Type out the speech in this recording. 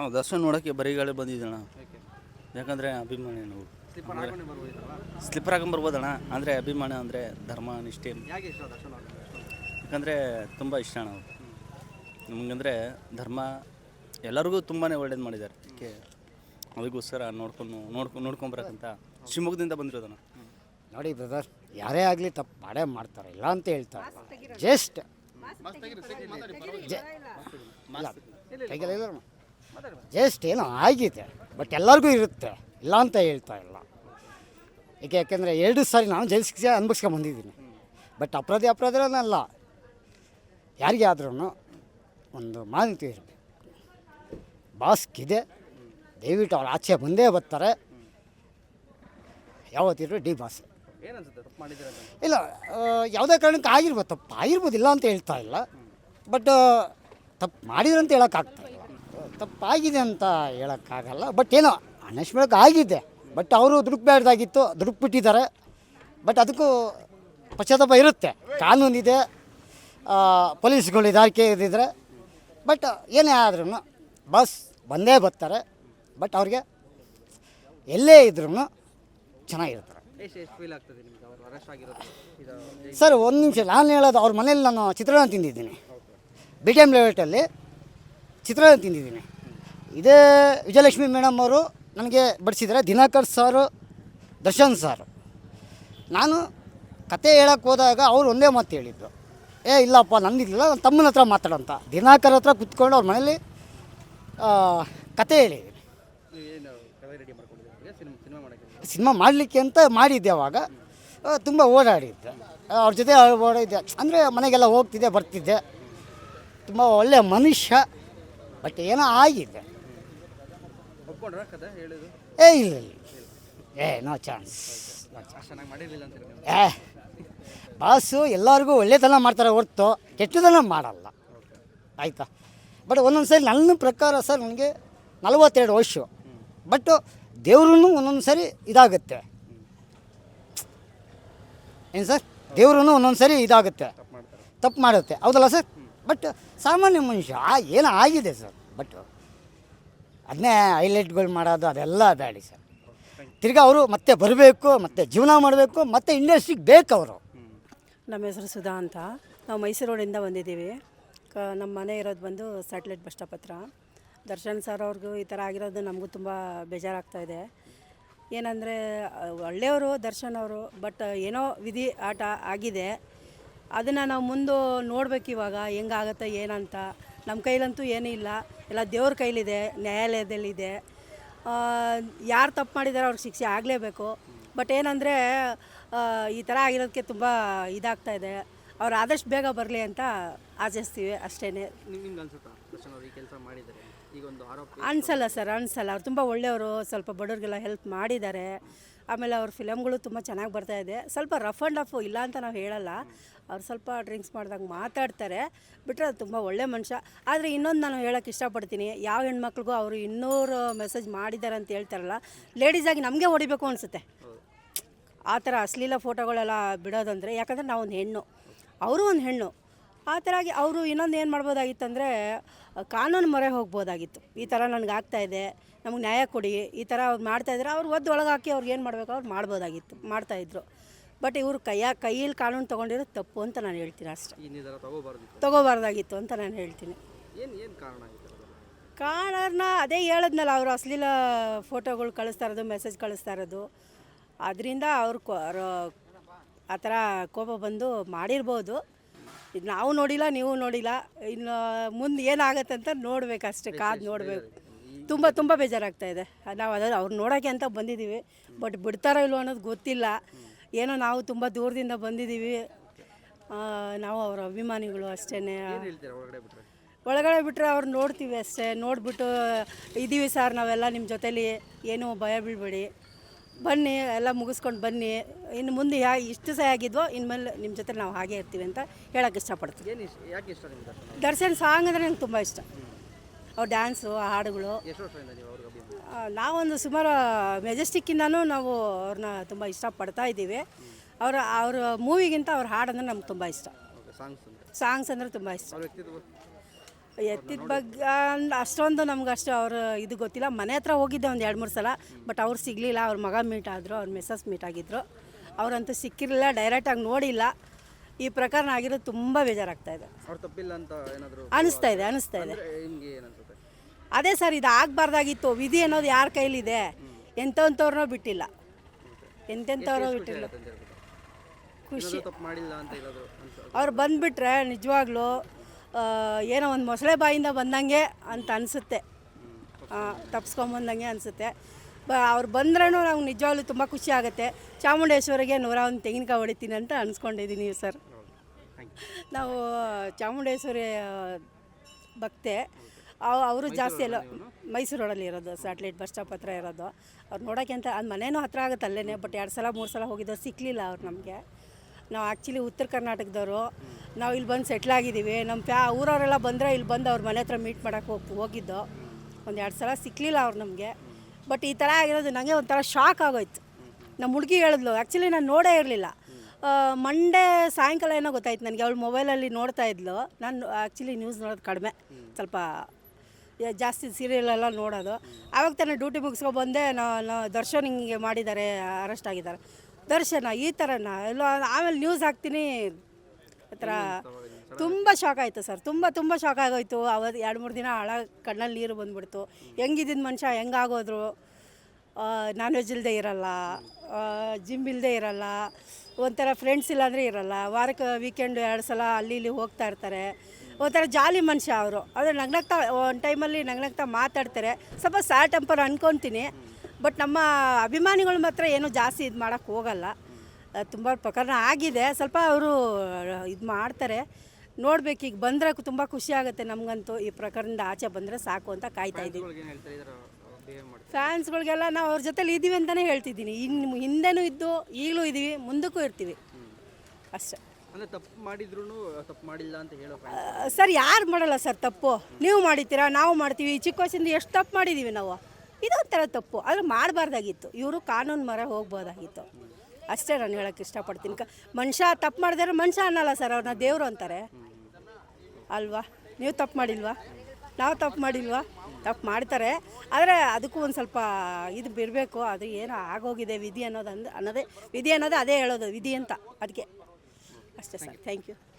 ನಾವು ದರ್ಶನ ನೋಡೋಕ್ಕೆ ಬರಿಗಾಳೆ ಬಂದಿದ್ದಣ ಯಾಕಂದರೆ ಅಭಿಮಾನಿ ನಾವು. ಸ್ಲಿಪ್ಪರ್ ಹಾಕೊಂಡು ಬರ್ಬೋದಣ್ಣ. ಅಂದರೆ ಅಭಿಮಾನ ಅಂದರೆ ಧರ್ಮ ನಿಷ್ಠೆ? ಯಾಕಂದರೆ ತುಂಬ ಇಷ್ಟ ಅಣ್ಣ ಅವ್ರು. ನಮಗಂದರೆ ಧರ್ಮ ಎಲ್ಲರಿಗೂ ತುಂಬಾ ಒಳ್ಳೇದು ಮಾಡಿದ್ದಾರೆ. ಅದಕ್ಕೆ ಅದಕ್ಕೋಸ್ಕರ ನೋಡ್ಕೊಂಡು ನೋಡ್ಕೊಂಡು ನೋಡ್ಕೊಂಬರಕ್ಕಂತ ಶಿವಮೊಗ್ಗದಿಂದ ಬಂದಿರೋದಣ್ಣ. ನೋಡಿ ಬ್ರದರ್ ಯಾರೇ ಆಗಲಿ ತಪ್ಪು ಮಾಡೇ ಮಾಡ್ತಾರೆ. ಇಲ್ಲ ಅಂತ ಹೇಳ್ತಾರೆ ಜಸ್ಟ್ ಜಸ್ಟ್ ಏನೋ ಆಗಿದೆ ಬಟ್ ಎಲ್ಲರಿಗೂ ಇರುತ್ತೆ ಇಲ್ಲ ಅಂತ ಹೇಳ್ತಾ ಇಲ್ಲ. ಈಗ ಯಾಕೆಂದರೆ ಎರಡು ಸಾರಿ ನಾನು ಜೈಲು ಶಿಕ್ಷೆ ಅನ್ಭವಿಸ್ಕೊಂಡು ಬಂದಿದ್ದೀನಿ. ಬಟ್ ಅಪರಾಧಿ ಅಪರಾಧಿರೋನಲ್ಲ ಯಾರಿಗೆ ಆದ್ರೂ ಒಂದು ಮಾಹಿತಿ ಇರಬೇಕು. ಬಾಸ್ಗಿದೆ ದಯವಿಟ್ಟು ಅವ್ರು ಆಚೆ ಬಂದೇ ಬರ್ತಾರೆ. ಯಾವತ್ತಿದ್ರು ಡಿ ಬಾಸ್ ಇಲ್ಲ ಯಾವುದೇ ಕಾರಣಕ್ಕೆ ಆಗಿರ್ಬೋದು ತಪ್ಪು ಆಗಿರ್ಬೋದಿಲ್ಲ ಅಂತ ಹೇಳ್ತಾ ಇಲ್ಲ. ಬಟ್ ತಪ್ಪು ಮಾಡಿದ್ರು ಅಂತ ಹೇಳೋಕ್ಕಾಗ್ತಾ ಇಲ್ಲ. ತಪ್ಪಾಗಿದೆ ಅಂತ ಹೇಳೋಕ್ಕಾಗಲ್ಲ. ಬಟ್ ಏನೋ ಅನಶ್ಮೇಳಕ್ಕೆ ಆಗಿದೆ. ಬಟ್ ಅವರು ದುಡುಕ್ಬೇಡ್ದಾಗಿತ್ತು ದುಡುಕ್ಬಿಟ್ಟಿದ್ದಾರೆ. ಬಟ್ ಅದಕ್ಕೂ ಪಶ್ಚಾತ್ತಾಪ ಇರುತ್ತೆ. ಕಾನೂನಿದೆ ಪೊಲೀಸ್ಗಳು ಇದಾರಿಕೆ ಇದ್ದಿದ್ರೆ. ಬಟ್ ಏನೇ ಆದ್ರೂ ಬಸ್ ಬಂದೇ ಬರ್ತಾರೆ. ಬಟ್ ಅವ್ರಿಗೆ ಎಲ್ಲೇ ಇದ್ರೂ ಚೆನ್ನಾಗಿರ್ತಾರೆ. ಸರ್ ಒಂದು ನಿಮಿಷ ನಾನು ಹೇಳೋದು ಅವ್ರ ಮನೇಲಿ ನಾನು ಚಿತ್ರಾನ್ನ ತಿಂದಿದ್ದೀನಿ. ಬಿ ಟಿ ಎಂ ಲೆವೆಟಲ್ಲಿ ಚಿತ್ರಾನ್ನ ತಿಂದಿದ್ದೀನಿ. ಇದೇ ವಿಜಯಲಕ್ಷ್ಮಿ ಮೇಡಮ್ ಅವರು ನನಗೆ ಬಡಿಸಿದ್ದಾರೆ. ದಿನಕರ್ ಸಾರು ದರ್ಶನ್ ಸಾರು ನಾನು ಕತೆ ಹೇಳಕ್ಕೆ ಹೋದಾಗ ಅವ್ರು ಒಂದೇ ಮಾತು ಹೇಳಿದ್ರು. ಏ, ಇಲ್ಲಪ್ಪ ನಂದಿಲ್ಲ ನನ್ನ ತಮ್ಮನ ಹತ್ರ ಮಾತಾಡೋಂತ. ದಿನಾಕರ್ ಹತ್ರ ಕುತ್ಕೊಂಡು ಅವ್ರ ಮನೇಲಿ ಕತೆ ಹೇಳಿ ಸಿನಿಮಾ ಮಾಡಲಿಕ್ಕೆ ಅಂತ ಮಾಡಿದ್ದೆ ಅವಾಗ. ತುಂಬ ಓಡಾಡಿದ್ದೆ. ಅವ್ರ ಜೊತೆ ಓಡಾಡಿದ್ದೆ. ಅಂದರೆ ಮನೆಗೆಲ್ಲ ಹೋಗ್ತಿದ್ದೆ, ಬರ್ತಿದ್ದೆ. ತುಂಬ ಒಳ್ಳೆಯ ಮನುಷ್ಯ, ಬಟ್ ಏನೋ ಆಗಿದೆ. ಒಪ್ಕೊಂಡ್ರ ಕತೆ ಹೇಳಿದ್ದು ಏ ಇಲ್ಲ ಇಲ್ಲ. ಏ ನೋ ಚಾನ್ಸ್ ಅಷ್ಟು ಚೆನ್ನಾಗಿ ಮಾಡಿರಲಿಲ್ಲ ಅಂತ ಹೇಳಿ ಏ ಬಾಸು ಎಲ್ಲರಿಗೂ ಒಳ್ಳೆತನ ಮಾಡ್ತಾರೆ ಹೊರ್ತು ಕೆಟ್ಟದನ್ನ ಮಾಡಲ್ಲ. ಆಯಿತಾ? ಬಟ್ ಒಂದೊಂದು ಸರಿ ನನ್ನ ಪ್ರಕಾರ ಸರ್ ನನಗೆ ನಲವತ್ತೆರಡು ವರ್ಷ. ಬಟ್ ದೇವ್ರೂ ಒಂದೊಂದು ಸರಿ ಇದಾಗುತ್ತೆ. ಏನು ಸರ್? ದೇವ್ರೂ ಒಂದೊಂದು ಸರಿ ಇದಾಗುತ್ತೆ. ತಪ್ಪು ಮಾಡುತ್ತೆ. ಹೌದಲ್ಲ ಸರ್? ಬಟ್ ಸಾಮಾನ್ಯ ಮನುಷ್ಯ ಆ- ಏನೋ ಆಗಿದೆ ಸರ್? ಬಟ್ ಅದನ್ನೇ ಹೈಲೈಟ್ಗಳು ಮಾಡೋದು, ಅದೆಲ್ಲ ಬೇಡಿ ಸರ್. ತಿರ್ಗಿ ಅವರು ಮತ್ತೆ ಬರಬೇಕು, ಮತ್ತೆ ಜೀವನ ಮಾಡಬೇಕು, ಮತ್ತೆ ಇಂಡಸ್ಟ್ರಿಗೆ ಬೇಕು ಅವರು. ನಮ್ಮ ಹೆಸರು ಸುಧಾ ಅಂತ. ನಾವು ಮೈಸೂರು ರೋಡಿಂದ ಬಂದಿದ್ದೀವಿ. ಕ, ನಮ್ಮ ಮನೆ ಇರೋದು ಬಂದು ಸ್ಯಾಟ್ಲೈಟ್ ಬಸ್ ಸ್ಟಾಪ್ ಹತ್ರ. ದರ್ಶನ್ ಸರ್ ಅವ್ರಿಗೂ ಈ ಥರ ಆಗಿರೋದು ನಮಗೂ ತುಂಬ ಬೇಜಾರಾಗ್ತಾ ಇದೆ. ಏನಂದರೆ, ಒಳ್ಳೆಯವರು, ದರ್ಶನ್ ಅವರು, ಬಟ್ ಏನೋ ವಿಧಿ ಆಟ ಆಗಿದೆ. ಅದನ್ನು ನಾವು ಮುಂದೆ ನೋಡ್ಬೇಕು ಇವಾಗ, ಹೆಂಗಾಗತ್ತೆ, ಏನಂತ. ನಮ್ಮ ಕೈಲಂತೂ ಏನೂ ಇಲ್ಲ. ಎಲ್ಲ ದೇವ್ರ ಕೈಲಿದೆ ನ್ಯಾಯಾಲಯದಲ್ಲಿದೆ. ಯಾರು ತಪ್ಪು ಮಾಡಿದಾರೆ ಅವ್ರಿಗೆ ಶಿಕ್ಷೆ ಆಗಲೇಬೇಕು. ಬಟ್ ಏನಂದರೆ ಈ ಥರ ಆಗಿರೋದಕ್ಕೆ ತುಂಬ ಇದಾಗ್ತಾ ಇದೆ. ಅವ್ರು ಆದಷ್ಟು ಬೇಗ ಬರಲಿ ಅಂತ ಆಚರಿಸ್ತೀವಿ ಅಷ್ಟೇ ಅನ್ಸಲ್ಲ ಸರ್ ಅನ್ಸಲ್ಲ. ಅವ್ರು ತುಂಬ ಒಳ್ಳೆಯವರು ಸ್ವಲ್ಪ ಬಡವ್ರಿಗೆಲ್ಲ ಹೆಲ್ಪ್ ಮಾಡಿದ್ದಾರೆ. ಆಮೇಲೆ ಅವ್ರ ಫಿಲಮ್ಗಳು ತುಂಬ ಚೆನ್ನಾಗಿ ಬರ್ತಾ ಇದೆ. ಸ್ವಲ್ಪ ರಫ್ ಆ್ಯಂಡ್ ರಫ್ ಇಲ್ಲ ಅಂತ ನಾವು ಹೇಳಲ್ಲ. ಅವ್ರು ಸ್ವಲ್ಪ ಡ್ರಿಂಕ್ಸ್ ಮಾಡಿದಾಗ ಮಾತಾಡ್ತಾರೆ. ಬಿಟ್ಟರೆ ಅದು ತುಂಬ ಒಳ್ಳೆ ಮನುಷ್ಯ. ಆದರೆ ಇನ್ನೊಂದು ನಾನು ಹೇಳೋಕ್ಕೆ ಇಷ್ಟಪಡ್ತೀನಿ. ಯಾವ ಹೆಣ್ಮಕ್ಳಿಗೂ ಅವರು ಇನ್ನೂರು ಮೆಸೇಜ್ ಮಾಡಿದ್ದಾರೆ ಅಂತ ಹೇಳ್ತಾರಲ್ಲ ಲೇಡೀಸಾಗಿ ನಮಗೆ ಹೊಡಿಬೇಕು ಅನಿಸುತ್ತೆ. ಆ ಥರ ಅಶ್ಲೀಲ ಫೋಟೋಗಳೆಲ್ಲ ಬಿಡೋದಂದರೆ ಯಾಕಂದರೆ ನಾವು ಒಂದು ಹೆಣ್ಣು. ಅವರು ಒಂದು ಹೆಣ್ಣು. ಆ ಥರ ಆಗಿ ಅವರು ಇನ್ನೊಂದು ಏನು ಮಾಡ್ಬೋದಾಗಿತ್ತಂದರೆ ಕಾನೂನು ಮೊರೆ ಹೋಗ್ಬೋದಾಗಿತ್ತು. ಈ ಥರ ನನಗೆ ಆಗ್ತಾ ಇದೆ ನಮಗೆ ನ್ಯಾಯ ಕೊಡಿ ಈ ಥರ ಅವ್ರು ಮಾಡ್ತಾಯಿದ್ರೆ ಅವ್ರು ಒದ್ದು ಒಳಗೆ ಹಾಕಿ ಅವ್ರಿಗೆ ಏನು ಮಾಡಬೇಕು ಅವ್ರು ಮಾಡ್ಬೋದಾಗಿತ್ತು ಮಾಡ್ತಾಯಿದ್ರು ಬಟ್ ಇವರು ಕೈಯ ಕೈಯಲ್ಲಿ ಕಾನೂನು ತೊಗೊಂಡಿರೋದು ತಪ್ಪು ಅಂತ ನಾನು ಹೇಳ್ತೀನಿ ಅಷ್ಟೇ. ತೊಗೋಬಾರ್ದಾಗಿತ್ತು ಅಂತ ನಾನು ಹೇಳ್ತೀನಿ. ಏನು ಏನು ಕಾರಣ? ಅದೇ ಹೇಳದ್ನಲ್ಲ ಅವರು ಅಶ್ಲೀಲ ಫೋಟೋಗಳು ಕಳಿಸ್ತಾ ಇರೋದು ಮೆಸೇಜ್ ಕಳಿಸ್ತಾ ಇರೋದು. ಅದರಿಂದ ಅವ್ರು ಕೊ- ಅವ್ರು ಆ ಥರ ಕೋಪ ಬಂದು ಮಾಡಿರ್ಬೋದು. ಇದು ನಾವು ನೋಡಿಲ್ಲ ನೀವು ನೋಡಿಲ್ಲ. ಇನ್ನು ಮುಂದೆ ಏನಾಗುತ್ತೆ ಅಂತ ನೋಡ್ಬೇಕು. ಅಷ್ಟೇ ಕಾದು ನೋಡಬೇಕು ತುಂಬ ತುಂಬ ಬೇಜಾರಾಗ್ತಾ ಇದೆ. ನಾವು ಅದ ಅವ್ರು ನೋಡೋಕ್ಕೆ ಅಂತ ಬಂದಿದ್ದೀವಿ ಬಟ್ ಬಿಡ್ತಾರೋ ಇಲ್ವೋ ಅನ್ನೋದು ಗೊತ್ತಿಲ್ಲ. ಏನೋ ನಾವು ತುಂಬ ದೂರದಿಂದ ಬಂದಿದ್ದೀವಿ ನಾವು ಅವ್ರ ಅಭಿಮಾನಿಗಳು ಅಷ್ಟೇ ಒಳಗಡೆ ಬಿಟ್ಟರೆ ಅವ್ರು ನೋಡ್ತೀವಿ ಅಷ್ಟೇ. ನೋಡಿಬಿಟ್ಟು ಇದ್ದೀವಿ ಸರ್ ನಾವೆಲ್ಲ ನಿಮ್ಮ ಜೊತೇಲಿ. ಏನೂ ಭಯ ಬೀಳಬೇಡಿ. ಬನ್ನಿ ಎಲ್ಲ ಮುಗಿಸ್ಕೊಂಡು ಬನ್ನಿ. ಇನ್ನು ಮುಂದೆ ಯಾ ಇಷ್ಟು ಸಹ ಆಗಿದ್ವೋ ಇನ್ಮೇಲೆ ನಿಮ್ಮ ಜೊತೆ ನಾವು ಹಾಗೆ ಇರ್ತೀವಿ ಅಂತ ಹೇಳೋಕ್ಕೆ ಇಷ್ಟಪಡ್ತೀವಿ ಏನು ಇಷ್ಟ ಯಾಕೆ ಇಷ್ಟ ನಿಮ್ಗೆ ದರ್ಶನ್? ದರ್ಶನ್ ಸಾಂಗ್ ಅಂದರೆ ನಂಗೆ ತುಂಬ ಇಷ್ಟ. ಅವ್ರ ಡ್ಯಾನ್ಸು ಆ ಹಾಡುಗಳು. ಎಷ್ಟು ವರ್ಷದಿಂದ ನೀವು ಅವ್ರಿಗೆ ಅಭಿಮಾನಿ ಆ, ನಾವೊಂದು ಸುಮಾರು ಮೆಜೆಸ್ಟಿಕ್ಕಿಂದನೂ ನಾವು ಅವ್ರನ್ನ ತುಂಬ ಇಷ್ಟಪಡ್ತಾ ಇದ್ದೀವಿ. ಅವರ ಅವ್ರ ಮೂವಿಗಿಂತ ಅವ್ರ ಹಾಡಂದ್ರೆ ನಮ್ಗೆ ತುಂಬ ಇಷ್ಟ. ಸಾಂಗ್ಸ್ ಅಂದರೆ? ಸಾಂಗ್ಸ್ ಅಂದರೆ ತುಂಬ ಇಷ್ಟ. ಅವ್ರ ವ್ಯಕ್ತಿತ್ವ? ಎತ್ತಿದ ಬಗ್ಗೆ ಅಂದ್- ಅಷ್ಟೊಂದು ನಮ್ಗೆ ಅಷ್ಟು ಅವ್ರ ಇದು ಗೊತ್ತಿಲ್ಲ. ಮನೆ ಹತ್ರ ಹೋಗಿದ್ದೆ ಒಂದು ಎರಡು ಮೂರು ಸಲ ಬಟ್ ಅವ್ರು ಸಿಗಲಿಲ್ಲ. ಅವ್ರ ಮಗ ಮೀಟ್ ಆದರು ಅವ್ರ ಮೆಸಸ್ ಮೀಟ್ ಆಗಿದ್ರು. ಅವರಂತೂ ಸಿಕ್ಕಿರಲಿಲ್ಲ ಡೈರೆಕ್ಟಾಗಿ ನೋಡಿಲ್ಲ. ಈ ಪ್ರಕರಣ ಆಗಿರೋದು ತುಂಬ ಬೇಜಾರಾಗ್ತಾ ಇದೆ. ಅವ್ರು ತಪ್ಪಿಲ್ಲ ಅಂತ ಏನಾದರೂ ಅನಿಸ್ತಾ ಇದೆ ಅನಿಸ್ತಾ ಇದೆ. ನಿಮಗೆ ಏನನ್ಸುತ್ತೆ ಅದೇ ಸರ್ ಇದು ಆಗಬಾರ್ದಾಗಿತ್ತು. ವಿಧಿ ಅನ್ನೋದು ಯಾರ ಕೈಲಿದೆ? ಎಂಥವಂಥವ್ರನ್ನೋ ಬಿಟ್ಟಿಲ್ಲ. ಎಂತೆಂಥವ್ರು ಬಿಟ್ಟಿಲ್ಲ ಅಂತ ಹೇಳ್ಬಿಟ್ಟು ಖುಷಿ ಏನಾದ್ರು ತಪ್ಪು ಮಾಡಿಲ್ಲ ಅಂತ ಹೇಳೋದು ಅನ್ಸೋದು ಅವ್ರು ಬಂದುಬಿಟ್ರೆ ನಿಜವಾಗ್ಲೂ ಏನೋ ಒಂದು ಮೊಸಳೆ ಬಾಯಿಂದ ಬಂದಂಗೆ ಅಂತ ಅನಿಸುತ್ತೆ. ತಪ್ಸ್ಕೊಂಬಂದಂಗೆ ಅನಿಸುತ್ತೆ. ಬ, ಅವ್ರು ಬಂದ್ರೂ ನಾವು ನಿಜವಾಗ್ಲೂ ತುಂಬ ಖುಷಿ ಆಗುತ್ತೆ. ಚಾಮುಂಡೇಶ್ವರಿಗೆ ನೂರ ಒಂದು ತೆಂಗಿನಕಾಯಿ ಹೊಡಿತೀನಿ ಅಂತ ಅನ್ಸ್ಕೊಂಡಿದ್ದೀನಿ ಸರ್. ನಾವು ಚಾಮುಂಡೇಶ್ವರಿ ಭಕ್ತೆ. ಅವರು ಜಾಸ್ತಿ ಎಲ್ಲ ಮೈಸೂರು ರೋಡಲ್ಲಿ ಇರೋದು, ಸ್ಯಾಟ್ಲೈಟ್ ಬಸ್ ಸ್ಟಾಪ್ ಹತ್ರ ಇರೋದು. ಅವ್ರು ನೋಡೋಕ್ಕೆ ಅಂತ, ಅದು ಮನೇನೂ ಹತ್ರ ಆಗುತ್ತೆ ಅಲ್ಲೇ ಬಟ್ ಎರಡು ಸಲ, ಮೂರು ಸಲ ಹೋಗಿದ್ದು ಸಿಕ್ಕಲಿಲ್ಲ ಅವ್ರು ನಮಗೆ. ನಾವು ಆ್ಯಕ್ಚುಲಿ ಉತ್ತರ ಕರ್ನಾಟಕದವರು, ನಾವು ಇಲ್ಲಿ ಬಂದು ಸೆಟ್ಲ್ ಆಗಿದ್ದೀವಿ. ನಮ್ಮ ಫ್ಯಾ, ಊರವರೆಲ್ಲ ಬಂದರೆ ಇಲ್ಲಿ ಬಂದು ಅವ್ರ ಮನೆ ಹತ್ರ ಮೀಟ್ ಮಾಡೋಕ್ಕೆ ಹೋಗಿ, ಹೋಗಿದ್ದು. ಒಂದು ಎರಡು ಸಲ ಸಿಕ್ಕಲಿಲ್ಲ ಅವ್ರು ನಮಗೆ. ಬಟ್ ಈ ಥರ ಆಗಿರೋದು ನನಗೆ ಒಂಥರ ಶಾಕ್ ಆಗೋಯ್ತು. ನಮ್ಮ ಹುಡುಗಿ ಹೇಳಿದ್ಲು ಆ್ಯಕ್ಚುಲಿ ನಾನು ನೋಡೇ ಇರಲಿಲ್ಲ. ಮಂಡೇ ಸಾಯಂಕಾಲ ಏನೋ ಗೊತ್ತಾಯ್ತು ನನಗೆ. ಅವಳು ಮೊಬೈಲಲ್ಲಿ ನೋಡ್ತಾ ಇದ್ಲು. ನಾನು ಆ್ಯಕ್ಚುಲಿ ನ್ಯೂಸ್ ನೋಡೋದು ಕಡಿಮೆ. ಸ್ವಲ್ಪ ಜಾಸ್ತಿ ಸೀರಿಯಲ್ ಎಲ್ಲ ನೋಡೋದು. ಆವಾಗ ತಾನೇ ಡ್ಯೂಟಿ ಮುಗಿಸ್ಕೊ ಬಂದೆ. ನಾ ದರ್ಶನ್ ಹಿಂಗೆ ಮಾಡಿದ್ದಾರೆ ಅರೆಸ್ಟ್ ಆಗಿದ್ದಾರೆ. ದರ್ಶನ ಈ ಥರನ ಎಲ್ಲ ಆಮೇಲೆ ನ್ಯೂಸ್ ಹಾಕ್ತೀನಿ. ಆ ಥರ ತುಂಬ ಶಾಕ್ ಆಯಿತು ಸರ್. ತುಂಬ ತುಂಬ ಶಾಕ್ ಆಗೋಯ್ತು. ಅವತ್ತು ಎರಡು ಮೂರು ದಿನ ಹಳ ಕಣ್ಣಲ್ಲಿ ನೀರು ಬಂದ್ಬಿಡ್ತು. ಹೆಂಗಿದ್ದಿದ್ದು ಮನುಷ್ಯ ಹೆಂಗಾಗೋದ್ರು? ನಾನ್ ವೆಜ್ ಇಲ್ಲದೆ ಇರಲ್ಲ. ಜಿಮ್ ಇಲ್ಲದೆ ಇರಲ್ಲ. ಒಂಥರ ಫ್ರೆಂಡ್ಸ್ ಇಲ್ಲಾಂದರೆ ಇರಲ್ಲ. ವಾರಕ್ಕೆ ವೀಕೆಂಡ್ ಎರಡು ಸಲ ಅಲ್ಲಿ ಇಲ್ಲಿ ಹೋಗ್ತಾ ಇರ್ತಾರೆ. ಒಂಥರ ಜಾಲಿ ಮನುಷ್ಯ ಅವರು. ಆದರೆ ನಗ್ನಗ್ತಾ ಒಂದು ಟೈಮಲ್ಲಿ ನಗ್ನಗ್ತಾ ಮಾತಾಡ್ತಾರೆ. ಸ್ವಲ್ಪ ಸ್ಯಾಡ್ ಟೆಂಪರ್ ಅನ್ಕೊತೀನಿ. ಬಟ್ ನಮ್ಮ ಅಭಿಮಾನಿಗಳು ಮಾತ್ರ ಏನು ಜಾಸ್ತಿ ಇದು ಮಾಡೋಕ್ಕೆ ಹೋಗಲ್ಲ. ತುಂಬ ಪ್ರಕರಣ ಆಗಿದೆ. ಸ್ವಲ್ಪ ಅವರು ಇದು ಮಾಡ್ತಾರೆ. ನೋಡ್ಬೇಕು ಈಗ ಬಂದರೆ ತುಂಬ ಖುಷಿ ಆಗುತ್ತೆ ನಮಗಂತೂ ಈ ಪ್ರಕರಣದಿಂದ ಆಚೆ ಬಂದರೆ ಸಾಕು ಅಂತ ಕಾಯ್ತಾ ಇದ್ದೀವಿ. ಫ್ಯಾನ್ಸ್ಗಳಿಗೆಲ್ಲ ನಾವು ಅವ್ರ ಜೊತೆಲಿ ಇದ್ದೀವಿ ಅಂತಲೇ ಹೇಳ್ತಿದ್ದೀನಿ. ಇನ್ನು ಹಿಂದೆನೂ ಇದ್ದು ಈಗಲೂ ಇದ್ದೀವಿ ಮುಂದಕ್ಕೂ ಇರ್ತೀವಿ. ಅಷ್ಟೇ. ಅಂದರೆ ತಪ್ಪು ಮಾಡಿದ್ರು ತಪ್ಪು ಮಾಡಿಲ್ಲ ಅಂತ ಹೇಳೋ ಸರ್ ಯಾರು ಮಾಡಲ್ಲ ಸರ್ ತಪ್ಪು? ನೀವು ಮಾಡಿದ್ದೀರಾ ನಾವು ಮಾಡ್ತೀವಿ. ಚಿಕ್ಕ ವಯಸ್ಸಿಂದ ಎಷ್ಟು ತಪ್ಪು ಮಾಡಿದ್ದೀವಿ ನಾವು? ಇದೊಂಥರ ತಪ್ಪು. ಆದರೆ ಮಾಡಬಾರ್ದಾಗಿತ್ತು. ಇವರು ಕಾನೂನು ಮರ ಹೋಗ್ಬೋದಾಗಿತ್ತು. ಅಷ್ಟೇ ನಾನು ಹೇಳೋಕ್ಕೆ ಇಷ್ಟಪಡ್ತೀನಿ. ಕ, ಮನುಷ್ಯ ತಪ್ಪು ಮಾಡಿದ್ರೆ ಮನುಷ್ಯ ಅನ್ನಲ್ಲ ಸರ್, ಅವ್ರನ್ನ ದೇವರು ಅಂತಾರೆ. ಅಲ್ವಾ? ನೀವು ತಪ್ಪು ಮಾಡಿಲ್ವಾ? ನಾವು ತಪ್ಪು ಮಾಡಿಲ್ವಾ? ತಪ್ಪು ಮಾಡ್ತಾರೆ. ಆದರೆ ಅದಕ್ಕೂ ಒಂದು ಸ್ವಲ್ಪ ಇದು ಬಿಡಬೇಕು. ಅದು ಏನೋ ಆಗೋಗಿದೆ ವಿಧಿ ಅನ್ನೋದು ಅಂದ ಅನ್ನೋದೇ, ವಿಧಿ ಅನ್ನೋದೇ ಅದೇ ಹೇಳೋದು, ವಿಧಿ ಅಂತ. ಅದಕ್ಕೆ. ಅಷ್ಟೇ ಸರ್. Thank you